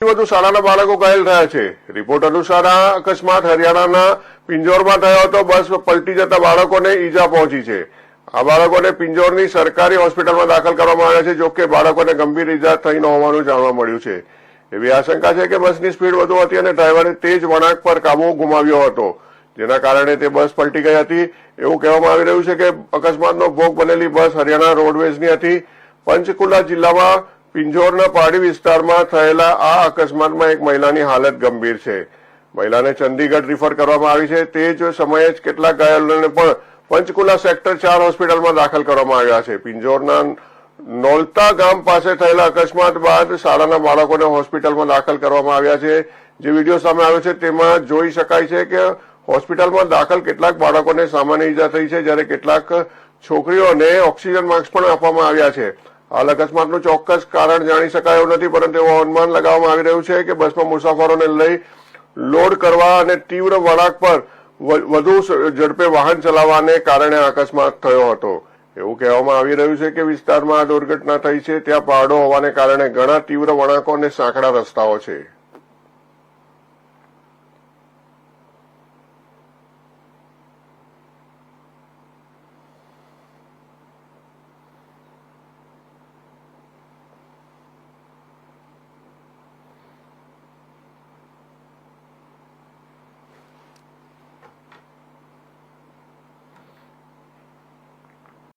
વધુ શાળાના બાળકો ઘાયલ થયા છે. રિપોર્ટ અનુસાર આ અકસ્માત હરિયાણાના પિંજોરમાં થયો હતો. બસ પલટી જતા બાળકોને ઈજા પહોંચી છે. આ બાળકોને પિંજોરની સરકારી હોસ્પિટલમાં દાખલ કરવામાં આવ્યા છે જોકે બાળકોને ગંભીર ઈજા થઈ ન હોવાનું જાણવા મળ્યું છે. એવી આશંકા છે કે બસની સ્પીડ વધુ હતી અને ડ્રાઈવરે તેજ વળાંક પર કાબુ ગુમાવ્યો હતો. જેના કારણે તે બસ પલટી ગઈ હતી. એવું કહેવામાં આવી રહ્યું છે કે અકસ્માતનો ભોગ બનેલી બસ હરિયાણા રોડવેઝની હતી. પંચકુલા જિલ્લામાં પિંજોરના પહાડી વિસ્તારમાં થયેલા આ અકસ્માતમાં એક મહિલાની હાલત ગંભીર છે. મહિલાને ચંદીગઢ રિફર કરવામાં આવી છે. તે જ સમયે જ કેટલાક ઘાયલોને પણ પંચકુલા સેક્ટર ચાર હોસ્પિટલમાં દાખલ કરવામાં આવ્યા છે. પિંજોરના નોલતા ગામ પાસે થયેલા અકસ્માત બાદ શાળાના બાળકોને હોસ્પિટલમાં દાખલ કરવામાં આવ્યા છે. જે વીડિયો સામે આવ્યો છે તેમાં જોઈ શકાય છે કે હોસ્પિટલમાં દાખલ કેટલાક બાળકોને સામાન્ય ઈજા થઈ છે, જ્યારે કેટલાક છોકરીઓને ઓક્સિજન માસ્ક પણ આપવામાં આવ્યા છે. હાલ અકસ્માતનું ચોક્કસ કારણ જાણી શકાય નથી, પરંતુ એવું અનુમાન લગાવવામાં આવી રહ્યું છે કે બસમાં મુસાફરોને લઈ લોડ કરવા અને તીવ્ર વળાંક પર વધુ ઝડપે વાહન ચલાવવાને કારણે અકસ્માત થયો હતો. એવું કહેવામાં આવી રહ્યું છે કે વિસ્તારમાં આ દુર્ઘટના થઈ છે, ત્યાં પહાડો હોવાને કારણે ઘણા તીવ્ર વળાંકો અને સાંકડા રસ્તાઓ છે.